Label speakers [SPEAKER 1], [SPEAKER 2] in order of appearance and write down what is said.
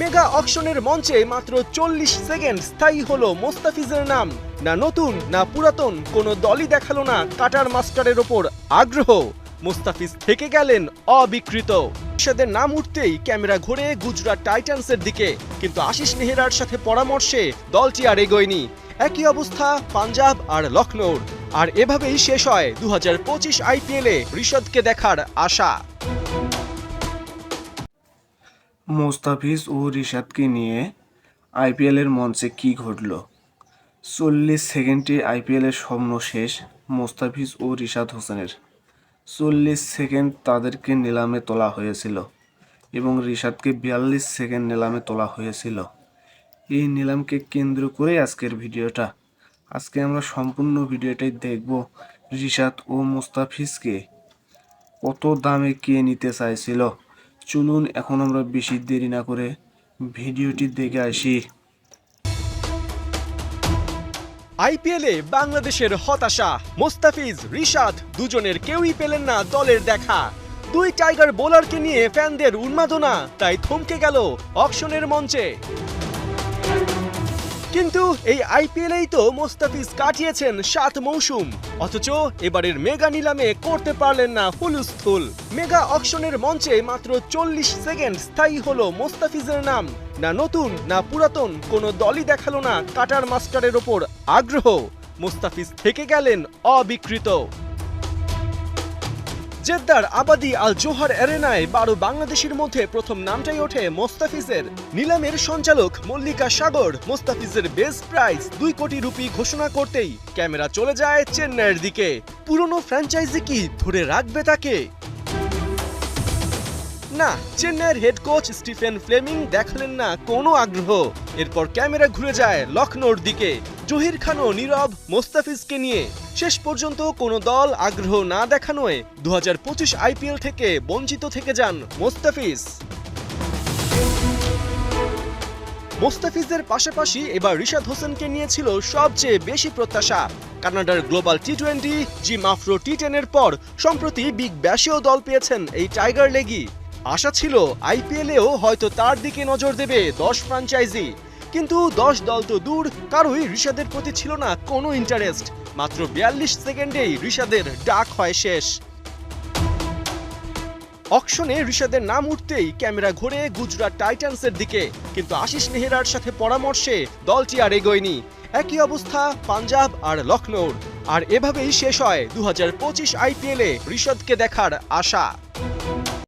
[SPEAKER 1] Mega অকশনের মঞ্চে মাত্র চল্লিশ সেকেন্ড স্থায়ী হলো মোস্তাফিজের নাম। না নতুন, না পুরাতন, কোনো দলই দেখাল না কাটার মাস্টারের ওপর আগ্রহ। মোস্তাফিজ থেকে গেলেন অবিকৃত। সেদের নাম উঠতেই ক্যামেরা ঘুরে গুজরাট টাইটান্সের দিকে, কিন্তু আশিস নেহরার সাথে পরামর্শে দলটি আর এগোয়নি। একই অবস্থা পাঞ্জাব আর লখনৌর। আর এভাবেই শেষ হয় দু হাজার পঁচিশ আইপিএলে ঋষদকে দেখার আশা।
[SPEAKER 2] মোস্তাফিজ ও রিশাদকে নিয়ে আইপিএলের মঞ্চে কি ঘটল? চল্লিশ সেকেন্ডে আইপিএলের স্বপ্ন শেষ মোস্তাফিজ ও রিশাদ হোসেনের। চল্লিশ সেকেন্ড তাদেরকে নিলামে তোলা হয়েছিল এবং রিশাদকে বিয়াল্লিশ সেকেন্ড নিলামে তোলা হয়েছিল। এই নিলামকে কেন্দ্র করে আজকের ভিডিওটা। আজকে আমরা সম্পূর্ণ ভিডিওটাই দেখব রিশাদ ও মোস্তাফিজকে কত দামে কে নিতে চাইছিল। চলুন এখন আমরা বেশি দেরি না করে ভিডিওটি দেখে আসি।
[SPEAKER 1] আইপিএলে বাংলাদেশের হতাশা, মোস্তাফিজ, রিশাদ দুজনের কেউই পেলেন না দলের দেখা। দুই টাইগার বোলারকে নিয়ে ফ্যানদের উন্মাদনা, তাই থমকে গেল অকশনের মঞ্চে। কিন্তু এই আইপিএলেই তো মোস্তাফিজ কাটিয়েছেন সাত মৌসুম। অথচ এবারের মেগা নিলামে করতে পারলেন না হুলুস্থুল মেগা অকশনের মঞ্চে মাত্র চল্লিশ সেকেন্ড স্থায়ী হলো মোস্তাফিজের নাম। না নতুন, না পুরাতন, কোনো দলই দেখাল না কাটার মাস্টারের ওপর আগ্রহ। মোস্তাফিজ থেকে গেলেন অবিকৃত। জেদ্দার আবাদি আল জোহার এরেনায় বারো বাংলাদেশের মধ্যে প্রথম নামটাই ওঠে মোস্তাফিজের। নিলামের সঞ্চালক মল্লিকা সাগর মোস্তাফিজের বেস প্রাইস দুই কোটি রুপি ঘোষণা করতেই ক্যামেরা চলে যায় চেন্নাইয়ের দিকে। পুরনো ফ্র্যাঞ্চাইজি কি ধরে রাখবে তাকে? না, চেন্নাইয়ের হেড কোচ স্টিফেন ফ্লেমিং দেখালেন না কোনো আগ্রহ। এরপর ক্যামেরা ঘুরে যায় লখনৌর দিকে। জহির খানও নীরব মোস্তাফিজকে নিয়ে শেষ পর্যন্ত কোনো দল আগ্রহ না দেখানোয় দু পঁচিশ আইপিএল থেকে বঞ্চিত থেকে যান মোস্তাফিজ। মোস্তাফিজের পাশাপাশি এবার রিশাদ হোসেনকে নিয়েছিল সবচেয়ে বেশি প্রত্যাশা। কানাডার global T twenty Zim Afro T টেনের পর সম্প্রতি বিগ ব্যাশেও দল পেয়েছেন এই টাইগার লেগি। আশা ছিল আইপিএলেও হয়তো তার দিকে নজর দেবে দশ ফ্রাঞ্চাইজি। কিন্তু দশ দল তো দূর, কারোই ঋষাদের প্রতি ছিল না কোনো ইন্টারেস্ট মাত্র বিয়াল্লিশ সেকেন্ডেই ঋষাদের ডাক হয় শেষ। অকশনে ঋষাদের নাম উঠতেই ক্যামেরা ঘুরে গুজরাট টাইটান্সের দিকে, কিন্তু আশিস নেহরার সাথে পরামর্শে দলটি আর এগোয়নি। একই অবস্থা পাঞ্জাব আর লখনৌর। আর এভাবেই শেষ হয় দু হাজার পঁচিশ আইপিএলে ঋষদকে দেখার আশা।